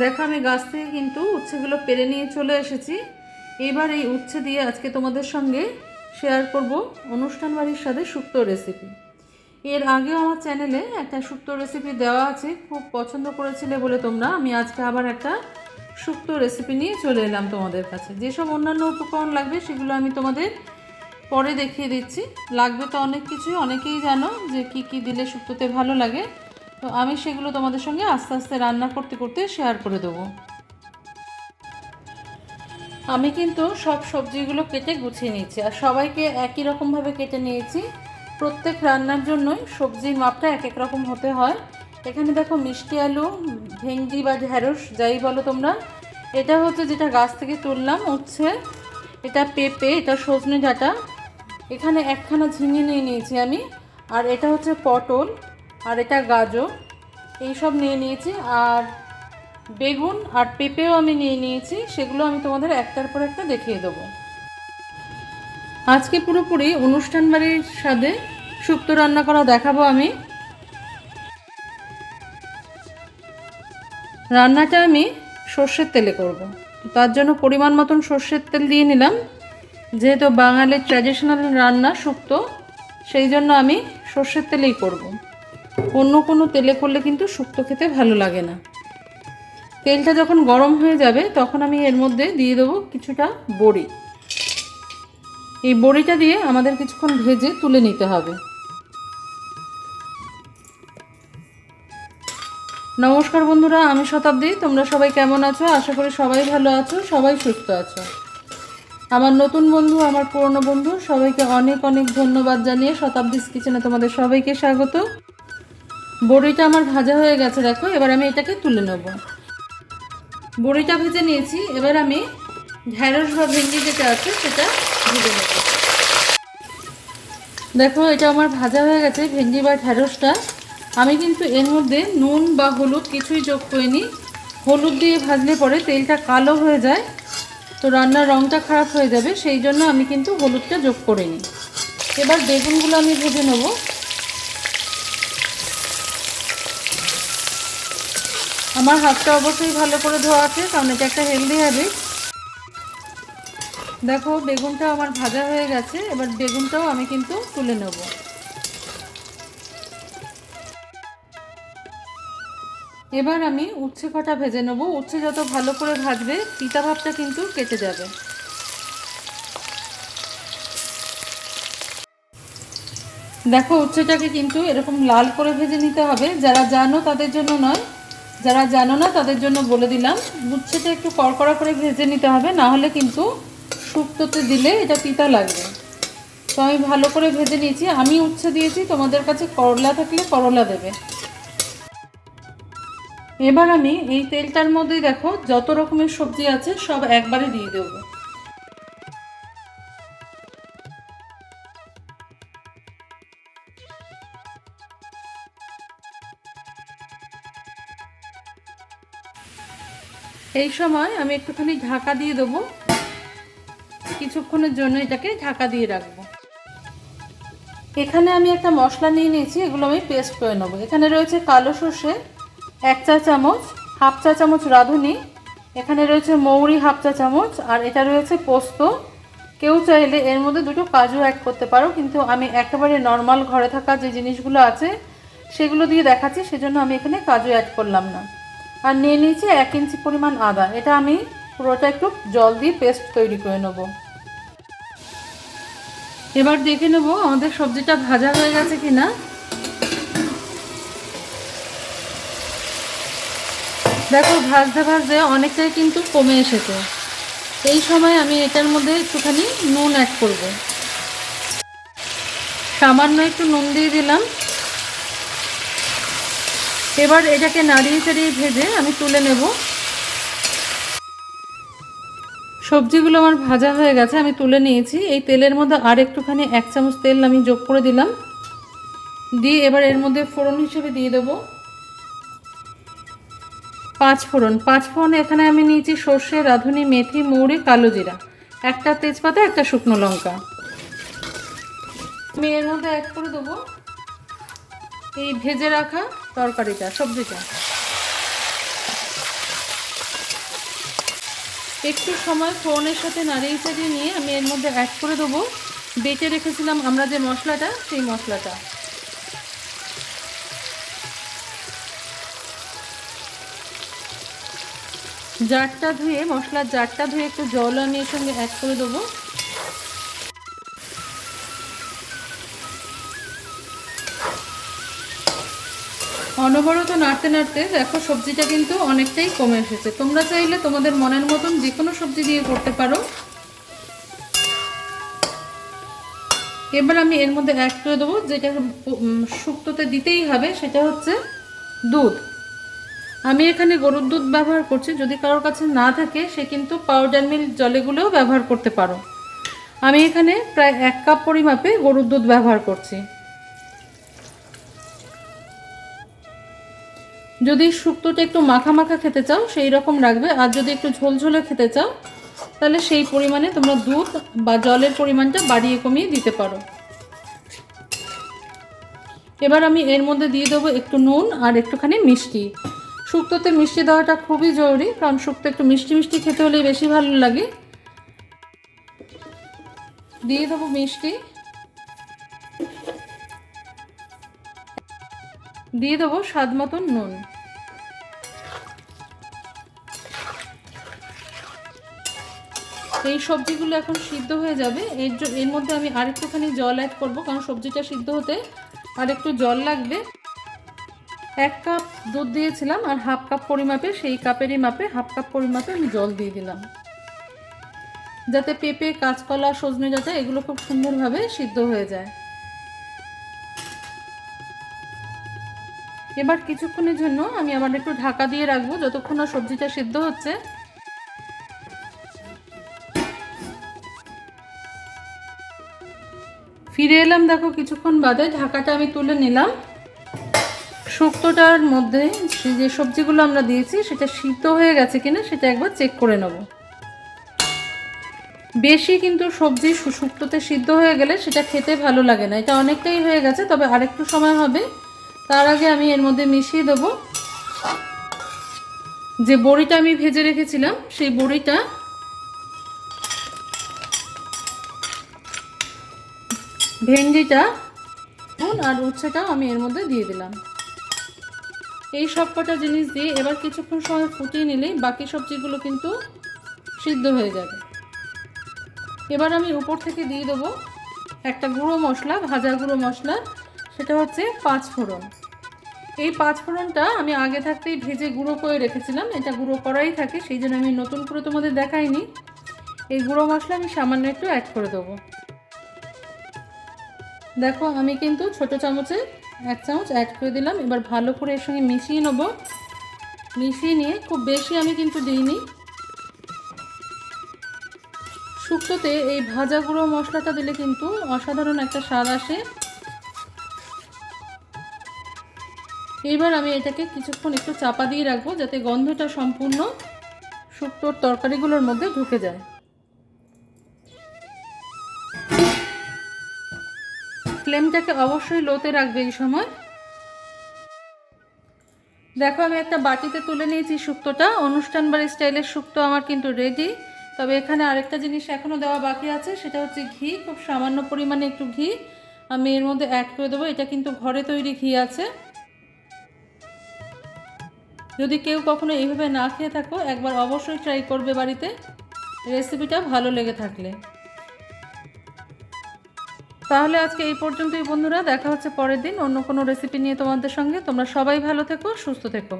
দেখো, আমি গাছ থেকে কিন্তু উচ্ছেগুলো পেরে নিয়ে চলে এসেছি। এবার এই উচ্ছে দিয়ে আজকে তোমাদের সঙ্গে শেয়ার করব অনুষ্ঠান বাড়ির সাথে শুক্তো রেসিপি এর আগেও আমার চ্যানেলে একটা শুক্তো রেসিপি দেওয়া আছে, খুব পছন্দ করেছিলে বলে তোমরা। আমি আজকে আবার একটা শুক্তো রেসিপি নিয়ে চলে এলাম তোমাদের কাছে। যেসব অন্যান্য উপকরণ লাগবে সেগুলো আমি তোমাদের পরে দেখিয়ে দিচ্ছি। লাগবে তো অনেক কিছুই, অনেকেই জানো যে কি কি দিলে শুক্তোতে ভালো লাগে। তো আমি সেগুলো তোমাদের সঙ্গে আস্তে আস্তে রান্না করতে করতে শেয়ার করে দেবো। আমি কিন্তু সব সবজিগুলো কেটে গুছিয়ে নিয়েছি আর সবাইকে একই রকমভাবে কেটে নিয়েছি। প্রত্যেক রান্নার জন্যই সবজির মাপটা এক এক রকম হতে হয়। এখানে দেখো মিষ্টি আলু, ভেন্ডি বা ঢ্যাঁড়স, যাই বলো তোমরা। এটা হচ্ছে যেটা গাছ থেকে তুললাম, হচ্ছে এটা পেঁপে, এটা সজনে ডাঁটা। এখানে একখানা ঝিঙে নিয়ে নিয়েছি আমি। আর এটা হচ্ছে পটল। আর এটা গাজর, এইসব নিয়ে নিয়েছি আর বেগুন আর পেঁপেও আমি নিয়ে নিয়েছি, সেগুলো আমি তোমাদের একটার পর একটা দেখিয়ে দেবো আজকে পুরোপুরি অনুষ্ঠান বাড়ির স্বাদে শুক্তো রান্না করা দেখাবো আমি রান্নাটা আমি সর্ষের তেলে করব। তার জন্য পরিমাণ মতন সর্ষের তেল দিয়ে নিলাম যেহেতু বাঙালির ট্র্যাডিশনাল রান্না শুক্তো সেই জন্য আমি সর্ষের তেলেই করব। অন্য কোনো তেলে করলে কিন্তু শুক্তো খেতে ভালো লাগে না। তেলটা যখন গরম হয়ে যাবে, তখন আমি এর মধ্যে দিয়ে দেবো কিছুটা বড়ি। এই বড়িটা দিয়ে আমাদের কিছুক্ষণ ভেজে তুলে নিতে হবে। নমস্কার বন্ধুরা, আমি শতাব্দী। তোমরা সবাই কেমন আছো? আশা করি সবাই ভালো আছো, সবাই সুস্থ আছো। আমার নতুন বন্ধু, আমার পুরনো বন্ধু, সবাইকে অনেক অনেক ধন্যবাদ জানিয়ে শতাব্দীস কিচেনে তোমাদের সবাইকে স্বাগত। বড়িটা আমার ভাজা হয়ে গেছে, দেখো। এবার আমি এটাকে তুলে নেব। বড়িটা ভেজে নিয়েছি। এবার আমি ঢ্যাঁড়স বা ভেন্ডি যেটা আছে, সেটা ভেজে নেব। দেখো, এটা আমার ভাজা হয়ে গেছে, ভেন্ডি বা ঢ্যাঁড়সটা। আমি কিন্তু এর মধ্যে নুন বা হলুদ কিছুই যোগ করিনি হলুদ দিয়ে ভাজলে পরে তেলটা কালো হয়ে যায়, তো রান্নার রঙটা খারাপ হয়ে যাবে, সেই জন্য আমি কিন্তু হলুদটা যোগ করিনি এবার বেগুনগুলো আমি ভেজে নেব। আমার হাতটা অবশ্যই ভালো করে ধোয়া আছে, কারণ এটা একটা হেলদি হ্যাবিট দেখো, বেগুনটা আমার ভাজা হয়ে গেছে, এবার বেগুনটাও আমি কিন্তু তুলে নেব। এবার আমি উচ্ছে কটা ভেজে নেব। উচ্ছে যত ভালো করে ভাজবে পিতা ভাবটা কিন্তু কেটে যাবে। দেখো, উচ্ছেটাকে কিন্তু এরকম লাল করে ভেজে নিতে হবে। যারা জানো তাদের জন্য নয় যারা জানো না, তাদের জন্য বলে দিলাম উচ্ছেটা একটু কড়কড়া করে ভেজে নিতে হবে, না হলে কিন্তু শুক্তোতে দিলে এটা তিতা লাগবে। তো আমি ভালো করে ভেজে নিয়েছি। আমি উচ্ছে দিয়েছি, তোমাদের কাছে করলা থাকলে করলা দেবে। এবার আমি এই তেলটার মধ্যে দেখো, যত রকমের সবজি আছে, সব একবারে দিয়ে দেবো। এই সময় আমি একটুখানি ঢাকা দিয়ে দেবো। কিছুক্ষণের জন্য এটাকে ঢাকা দিয়ে রাখব। এখানে আমি একটা মশলা নিয়ে নিয়েছি, এগুলো আমি পেস্ট করে নেব। এখানে রয়েছে কালো সর্ষে, এক চা চামচ, হাফ চা চামচ রাঁধুনি, এখানে রয়েছে মৌরি হাফ চা চামচ, আর এটা রয়েছে পোস্ত। কেউ চাইলে এর মধ্যে দুটো কাজু অ্যাড করতে পারো, কিন্তু আমি একেবারে নর্মাল ঘরে থাকা যে জিনিসগুলো আছে, সেগুলো দিয়ে দেখাচ্ছি, সেজন্য আমি এখানে কাজু অ্যাড করলাম না। আর নিয়ে নিয়েছি এক ইঞ্চি পরিমাণ আদা। এটা আমি পুরোটা একটু জল দিয়ে পেস্ট তৈরি করে নেব। এবার দেখে নেব আমাদের সবজিটা ভাজা হয়ে গেছে কি না দেখো, ভাজতে ভাজতে অনেকটাই কিন্তু কমে এসেছে। এই সময় আমি এটার মধ্যে একটুখানি নুন অ্যাড করব। সামান্য একটু নুন দিয়ে দিলাম। এবার এটাকে নাড়িয়ে চাড়িয়ে ভেজে আমি তুলে নেব। সবজিগুলো আমার ভাজা হয়ে গেছে, আমি তুলে নিয়েছি। এই তেলের মধ্যে আর একটুখানি এক চামচ তেল আমি যোগ করে দিলাম। দিয়ে এবার এর মধ্যে ফোড়ন হিসেবে দিয়ে দেবো। পাঁচ ফোড়ন। পাঁচ ফোড়ন এখানে আমি নিয়েছি সর্ষে, রাঁধুনি, মেথি, মৌরি, কালো জিরা। একটা তেজপাতা, একটা শুকনো লঙ্কা। আমি এর মধ্যে অ্যাড করে দেবো। এই ভেজে রাখা তরকারিটা, সবজিটা। একটু সময় ফোনের সাথে নাড়িয়ে চাড়িয়ে নিয়ে আমি এর মধ্যে অ্যাড করে দেবো। বেটে রেখেছিলাম আমরা যে মশলাটা, সেই মশলাটা। জারটা ধুয়ে, মশলার জারটা ধুয়ে একটু জল আমি এর সঙ্গে অ্যাড করে দেবো। অনবরত নাড়তে নাড়তে দেখো সবজিটা কিন্তু অনেকটাই কমে এসেছে। তোমরা চাইলে তোমাদের মনের মতন যে কোনো সবজি দিয়ে করতে পারো। এবার আমি এর মধ্যে অ্যাড করে দেবো, যেটা শুক্তোতে দিতেই হবে, সেটা হচ্ছে দুধ। আমি এখানে গরুর দুধ ব্যবহার করছি, যদি কারোর কাছে না থাকে, সে কিন্তু পাউডার মিল্ক জলেগুলোও ব্যবহার করতে পারো। আমি এখানে প্রায় এক কাপ পরিমাপে গরুর দুধ ব্যবহার করছি। যদি শুক্তোটা একটু মাখা মাখা খেতে চাও, সেই রকম রাখবে। আর যদি একটু ঝোলঝোলে খেতে চাও, তাহলে সেই পরিমাণে তোমরা দুধ বা জলের পরিমাণটা বাড়িয়ে কমিয়ে দিতে পারো। এবার আমি এর মধ্যে দিয়ে দেবো একটু নুন আর একটুখানি মিষ্টি। শুক্তোতে মিষ্টি দেওয়াটা খুবই জরুরি, কারণ শুক্তো একটু মিষ্টি মিষ্টি খেতে হলে বেশি ভালো লাগে। দিয়ে দেবো মিষ্টি। দিয়ে দেবো স্বাদ মতন নুন। এই সবজিগুলো এখন সিদ্ধ হয়ে যাবে। এর এর মধ্যে আমি আরেকটুখানি জল অ্যাড করব, কারণ সবজিটা সিদ্ধ হতে আর একটু জল লাগবে। এক কাপ দুধ দিয়েছিলাম আর হাফ কাপ পরিমাপে, সেই কাপেরই মাপে হাফ কাপ পরিমাপে আমি জল দিয়ে দিলাম। যাতে পেঁপে, কাঁচকলা, সজনে ডাঁটা এগুলো খুব সুন্দরভাবে সিদ্ধ হয়ে যায়। এবার কিছুক্ষণের জন্য আমি আবার একটু ঢাকা দিয়ে রাখব, যতক্ষণ না সবজিটা সিদ্ধ হচ্ছে। ফিরে এলাম দেখো কিছুক্ষণ বাদে, ঢাকাটা আমি তুলে নিলাম। শুক্তোটার মধ্যে যে সবজিগুলো আমরা দিয়েছি, সেটা সিদ্ধ হয়ে গেছে কিনা সেটা একবার চেক করে নেব। বেশি কিন্তু সবজি শুক্তোতে সিদ্ধ হয়ে গেলে সেটা খেতে ভালো লাগে না। এটা অনেকটাই হয়ে গেছে, তবে আরেকটু সময় হবে। তার আগে আমি এর মধ্যে মিশিয়ে দেবো। যে বড়িটা আমি ভেজে রেখেছিলাম, সেই বড়িটা ভেন্ডিটা নুন আর উচ্ছেটাও আমি এর মধ্যে দিয়ে দিলাম। এই সব কটা জিনিস দিয়ে এবার কিছুক্ষণ সময় ফুটিয়ে নিলেই বাকি সবজিগুলো কিন্তু সিদ্ধ হয়ে যাবে। এবার আমি উপর থেকে দিয়ে দেবো একটা গুঁড়ো মশলা, ভাজা গুঁড়ো মশলা, সেটা হচ্ছে পাঁচ ফোড়ন। এই পাঁচ ফোড়নটা আমি আগে থাকতেই ভেজে গুঁড়ো করে রেখেছিলাম, এটা গুঁড়ো করাই থাকে, সেই জন্য আমি নতুন করে তোমাদের দেখাইনি। এই গুঁড়ো মশলা আমি সামান্য একটু অ্যাড করে দেবো। দেখো, আমি কিন্তু ছোট চামচে এক চামচ অ্যাড করে দিলাম। এবার ভালো করে এর সঙ্গে মিশিয়ে নেব। মিশিয়ে নিয়ে খুব বেশি আমি কিন্তু দিইনি। শুক্তোতে এই ভাজা গুঁড়ো মশলাটা দিলে কিন্তু অসাধারণ একটা স্বাদ আসে। এইবার আমি এটাকে কিছুক্ষণ একটু চাপা দিয়ে রাখব যাতে গন্ধটা সম্পূর্ণ শুক্তোর তরকারিগুলোর মধ্যে ঢুকে যায়। ফ্লেমটাকে অবশ্যই লোতে রাখবে এই সময়। দেখো, আমি একটা বাটিতে তুলে নিয়েছি শুক্তোটা অনুষ্ঠান বাড়ি স্টাইলের শুক্তো আমার কিন্তু রেডি তবে এখানে আরেকটা জিনিস এখনও দেওয়া বাকি আছে, সেটা হচ্ছে ঘি। খুব সামান্য পরিমাণে একটু ঘি। আমি এর মধ্যে অ্যাড করে দেবো। এটা কিন্তু ঘরে তৈরি ঘি আছে। যদি কেউ কখনো এইভাবে না খেয়ে থাকো, একবার অবশ্যই ট্রাই করবে বাড়িতে। রেসিপিটা ভালো লেগে থাকলে। তাহলে আজকে এই পর্যন্তই বন্ধুরা, দেখা হচ্ছে পরের দিন অন্য কোনো রেসিপি নিয়ে তোমাদের সঙ্গে। তোমরা সবাই ভালো থেকো, সুস্থ থেকো।